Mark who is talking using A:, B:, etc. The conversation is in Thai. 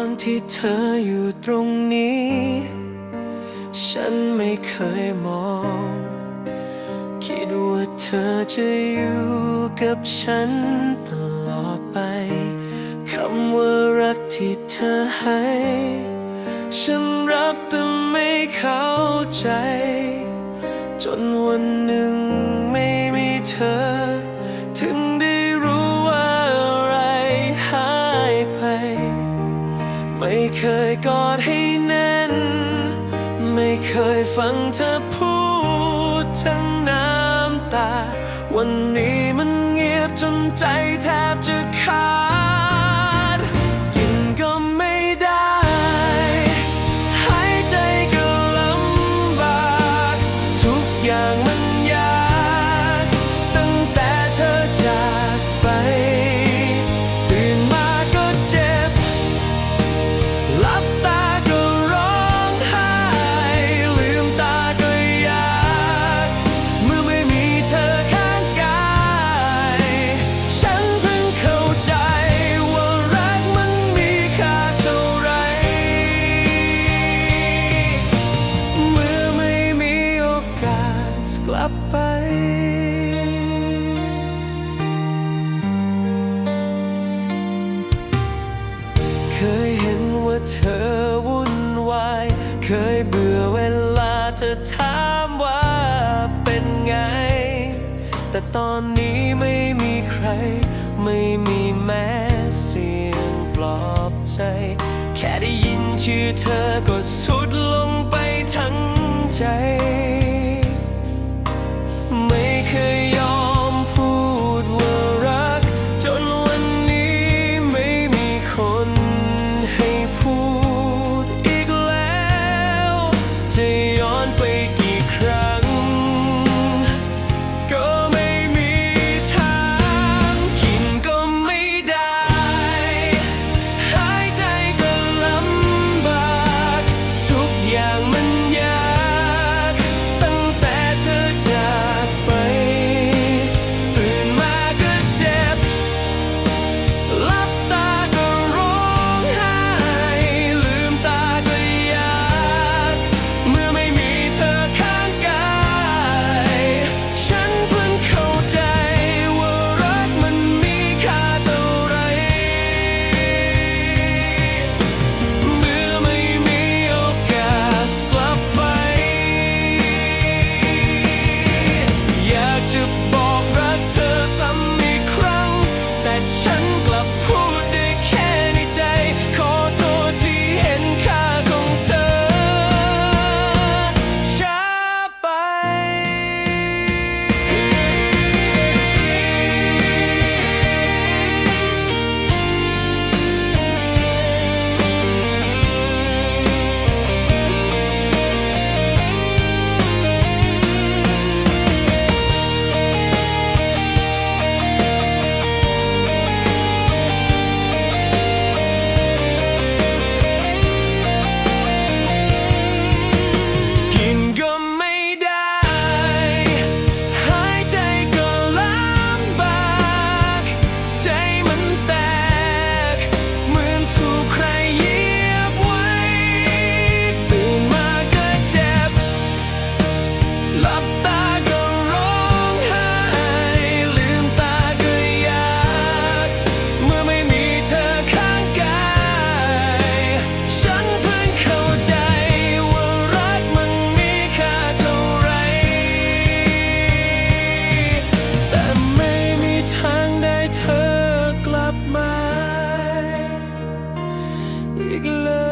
A: อนที่เธออยู่ตรงนี้ ฉันไม่เคยมอง คิดว่าเธอจะอยู่กับฉันตลอดไปคำว่ารักที่เธอให้ ฉันรับแต่ไม่เข้าใจ จนวันหนึ่ง ไม่เคยกอดให้แน่น ไม่เคยฟังเธอพูดทั้งน้ำตา วันนี้มันเงียบจนใจแทบจะขาด เคยเบื่อเวลาเธอถามว่าเป็นไง แต่ตอนนี้ไม่มีใคร ไม่มีแม้เสียงปลอบใจ แค่ได้ยินชื่อเธอก็สุดลงไปทั้งใจ อย่าง big love.